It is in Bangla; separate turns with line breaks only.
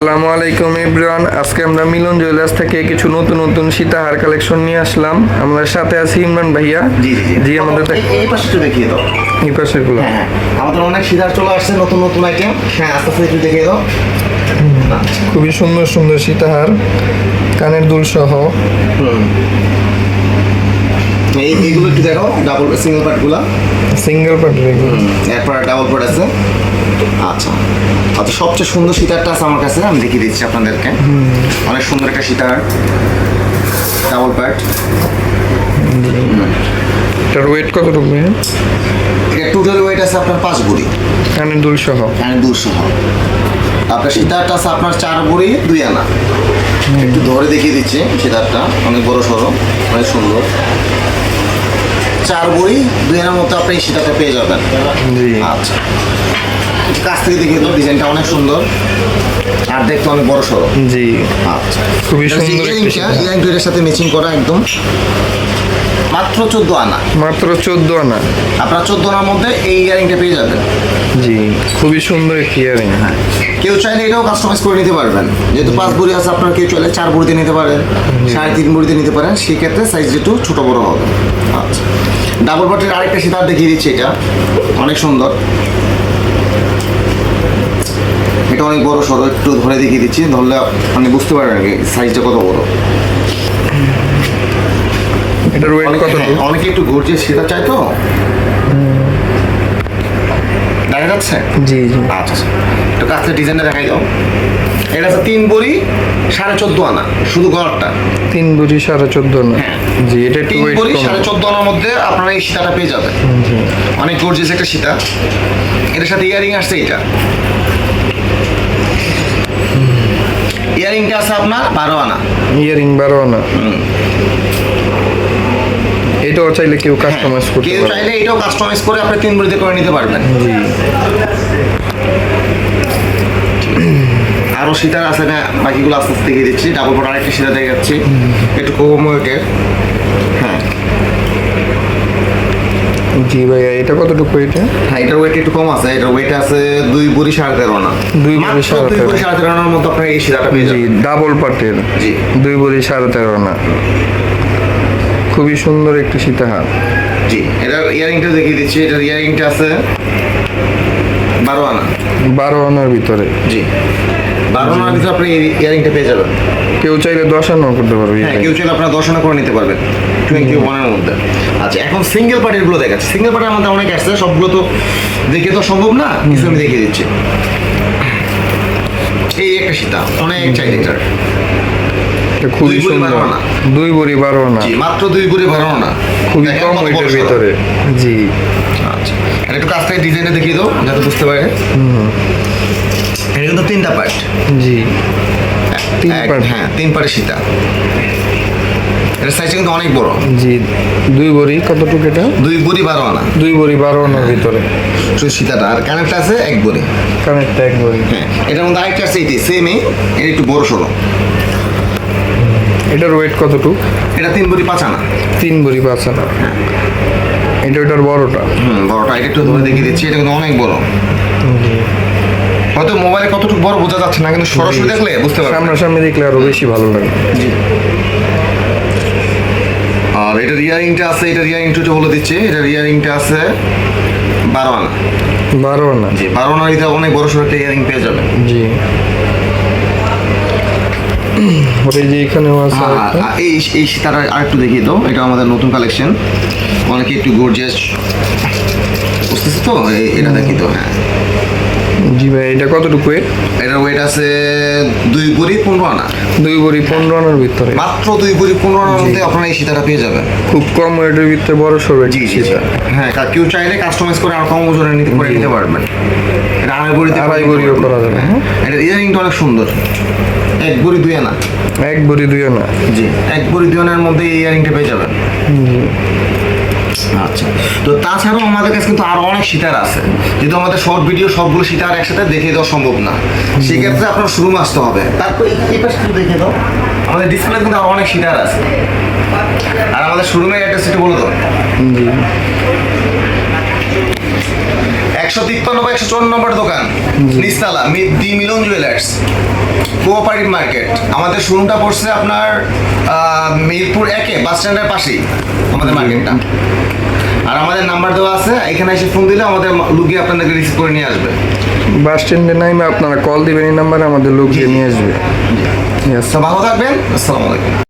আসসালামু আলাইকুম ইব্রান। আজকে আমরা মিলন জুয়েলার্স থেকে কিছু নতুন নতুন সীতাহার কালেকশন নিয়ে আসলাম। আমাদের সাথে আছে ইমরান ভাইয়া।
জি জি
জি। আমাদের
এই- পাশে একটু দেখিয়ে দাও।
এই পাশে গুলো
হ্যাঁ হ্যাঁ। আমাদের অনেক সীতাহার চলে আসছে নতুন নতুন আইটেম হ্যাঁ আস্তে আস্তে একটু দেখিয়ে দাও।
খুবই সুন্দর সুন্দর সীতাহার। কানের দুল সহ।
এইগুলো একটু দেখো ডাবল সিঙ্গেল পার্টগুলো
সিঙ্গেল পার্টের এগুলো
এরপর ডাবল পার্ট আছে। আচ্ছা। আচ্ছা সবচেয়ে সুন্দর সীতারটা আছে আমার কাছে আমি দেখিয়ে দিচ্ছি আপনাদেরকে। অনেক সুন্দর একটা সীতার ডাবল পার্ট
এটার ওয়েট কতটুকু ভাইয়া?
এটা টোটাল ওয়েট আছে আপনার পাঁচ
কানের দুল সহ
মানে দুশো আপনার সীতারটা আছে আপনার চার বুড়ি দুই আনা। একটু ধরে দেখিয়ে দিচ্ছি সীতারটা অনেক বড় সড়ো। অনেক সুন্দর। চার বুড়ি দুই মতো আপনি সীতাটা পেয়ে যাবেন। আচ্ছা। কাছ থেকে দেখিয়ে দাও ডিজাইনটা অনেক সুন্দর। আর দেখতে অনেক বড় সড়ো।
জি।
আচ্ছা।
খুবই সুন্দর।
ইয়ারিং সাথে ম্যাচিং করা একদম। মাত্র চোদ্দ আনা।
মাত্র চোদ্দ আনা।
আপনার চোদ্দ আনার মধ্যে এই ইয়ারিংটা পেয়ে যাবেন।
জি। খুবই সুন্দর একটি
হ্যাঁ। কেউ চাইলে এটাও কাস্টমাইজ করে নিতে পারবেন। যেহেতু পাঁচ বুড়ি আছে আপনার কেউ চাইলে চার বুড়িতে নিতে পারেন সাড়ে তিন বুড়িতে নিতে পারেন। সেক্ষেত্রে সাইজ একটু ছোটো বড় হবে। আচ্ছা। ডাবল বাটির আরেকটা সীতার দেখিয়ে দিচ্ছি এটা। অনেক সুন্দর। এটা অনেক বড় সড়ো একটু ধরে দেখিয়ে দিচ্ছি। ধরলে আপনি বুঝতে পারবেন আর কি সাইজটা কত বড়।
এটার ওয়েট
হ্যাঁ, অনেকে একটু ঘুরছে সেটা চাই তো। দেখা
জি জি।
আচ্ছা আচ্ছা। একটু কাছে ডিজাইনটা দেখাই দাও। এটা আছে তিন বড়ি সাড়ে চোদ্দ আনা শুধু গড়টা
তিন বুঝি সাড়ে চোদ্দ আনা।
হ্যাঁ।
জি এটা
তিন বড়ি সাড়ে চোদ্দ আনার মধ্যে আপনারা এই সীতাটা পেয়ে যাবেন। অনেক গর্জিয়াস একটা সীতা। এটার সাথে ইয়ারিং আসছে এটা ইয়ারিংটা আছে আপনার বারো আনা।
ইয়ারিং বারো আনা। এটাও চাইলে কেউ কাস্টমাইজ করতে
কেউ চাইলে এটাও কাস্টমাইজ করে আপনি তিন বড়িতে করে নিতে পারবেন।
জি।
আরও সীতার আছে না বাকিগুলো আস্তে আস্তে দেখিয়ে দিচ্ছি। ডাবল পট আরেকটা সীতা দেখে যাচ্ছি। একটু কম ওয়েটের হ্যাঁ।
জি ভাইয়া এটা কতটুকু এটা
হ্যাঁ এটার ওয়েট একটু কম আছে। এটার ওয়েট আছে দুই বুড়ি সাড়ে তেরো না
দুই বুড়ি সাড়ে তেরো।
বুড়ি সাড়ে তেরো মতো আপনার এই সীতাটা পেয়ে
জি
যাবেন।
ডাবল পাটের
জি।
দুই বড়ি সাড়ে তেরো আনা। খুবই সুন্দর একটি সীতাহার।
জি এটার ইয়ারিংটা দেখিয়ে দিচ্ছি। এটার ইয়ারিংটা আছে বারো আনা
বারো আনার ভিতরে।
জি বারো আনার ভিতরে আপনি ইয়ারিংটা পেয়ে যাবেন।
কেউ চাইলে দশ আনাও করতে পারবে
হ্যাঁ কেউ চাইলে আপনার দর্শনা করে নিতে পারবেন টোয়েন্টি ওয়ানের মধ্যে। আচ্ছা এখন সিঙ্গেল পার্টিরগুলো দেখাচ্ছে। সিঙ্গেল পার্টির আমাদের অনেক আসছে সবগুলো তো দেখে তো সম্ভব না? কিছু আমি দেখিয়ে দিচ্ছি। এই একটা সীতা অনেক চাই এটার
এটা খুবই সুন্দর। দুই বড়ি বারো
জি মাত্র দুই বুড়ি বারো না
খুবই কম ওয়েটের ভিতরে। জি।
আচ্ছা। একটু কাছ থেকে ডিজাইনটা দেখিয়ে দাও যাতে বুঝতে পারে। এটা কিন্তু তিনটা পার্ট।
জি। তিন part।
হ্যাঁ তিন পার্টের সীতা। এটা সাইজ কিন্তু অনেক বড়।
জি দুই বড়ি কতটুকু এটা?
দুই বুড়ি বারো আনা।
দুই বড়ি বারো আনার ভিতরে।
শুধু সীতাটা। আর কানেরটা আছে এক বুড়ি।
কানেরটা এক বড়ি।
হ্যাঁ এটার মধ্যে আরেকটা আছে এটি সেমই এটা একটু বড় সড়ো
এটার ওয়েট কতটুকু?
এটা তিন বুড়ি পাঁচ আনা।
তিন বড়ি পাঁচ আনা। এটা ওটার বড়টা?
হুম বড়টা এটা একটু ধরে দেখিয়ে দিচ্ছি এটা কিন্তু অনেক বড়। হয়তো মোবাইলে কতটুকু বড় বোঝা যাচ্ছে না কিন্তু সরাসরি দেখলে বুঝতে পারবেন।
সামনাসামনি দেখলে আরও বেশি ভালো লাগে।
জি। আর এটার ইয়ারিংটা আছে এটার ইয়ারিংটা একটু বলে দিচ্ছি এটার ইয়ারিংটা আছে বারো আনা।
বারো আনা।
জি বারো আনার এটা অনেক বড় সড়ো একটা ইয়ারিং পেয়ে যাবেন।
জি। এই যে এখানেও আছে
হ্যাঁ। আর এই এই সীতাটা আরেকটু দেখিয়ে দাও। এটা আমাদের নতুন কালেকশন অনেকে একটু গর্জিয়াস বুঝতেছি তো? এটা দেখি তো হ্যাঁ।
জি ভাই এটা কতটুকু?
এটার ওয়েট আছে দুই বুড়ি পনেরো আনা।
দুই বড়ি পনেরো আনার ভিতরে।
মাত্র দুই বুড়ি পনেরো আনার মধ্যে আপনারা এই সীতাটা পেয়ে যাবেন।
খুব কম ওয়েটের ভিতরে বড় সরু
জি জি। হ্যাঁ কেউ চাইলে কাস্টমাইজ করে আর কম ওজনে নিতে করে নিতে পারবেন। আড়াই বড়িতে
আড়াই বড়িও করা যাবে। হ্যাঁ।
এটা ইয়ারিংটা অনেক সুন্দর। এক বড়ি দুই আনা।
এক বড়ি দুই আনা।
জি এক বড়ি দুই আনার মধ্যে এই ইয়ারিংটা পেয়ে যাবেন। আচ্ছা। তো তাছাড়াও আমাদের কাছে কিন্তু আরও অনেক সীতার আছে। যেহেতু আমাদের শর্ট ভিডিও সবগুলো সীতার একসাথে দেখিয়ে দেওয়া সম্ভব না। সেক্ষেত্রে আপনার শুরু আসতে হবে। তারপর এই- পাশে একটু দেখে দাও। আমাদের ডিসপ্লে কিন্তু আরও অনেক সীতার আছে। আর আমাদের শোরুমের অ্যাড্রেস একটু বলে দাও। একশো তিপ্পান্ন বা একশো চুয়ান্ন নম্বর দোকান নিস্তালা the Milan jewellers. Cooperative market. আমাদের শোরুমটা পড়ছে আপনার মিরপুর একে বাস স্ট্যান্ডের পাশেই আমাদের মার্কেটটা। আর আমাদের নাম্বার দেওয়া আছে এখানে এসে ফোন দিলে আমাদের লুকিয়ে আপনাদেরকে রিসিভ করে নিয়ে আসবে।
বাস স্ট্যান্ডে নাইমে আপনারা কল দিবেন এই নাম্বারে আমাদের লোক নিয়ে আসবে।
ভালো থাকবেন আসসালামু আলাইকুম।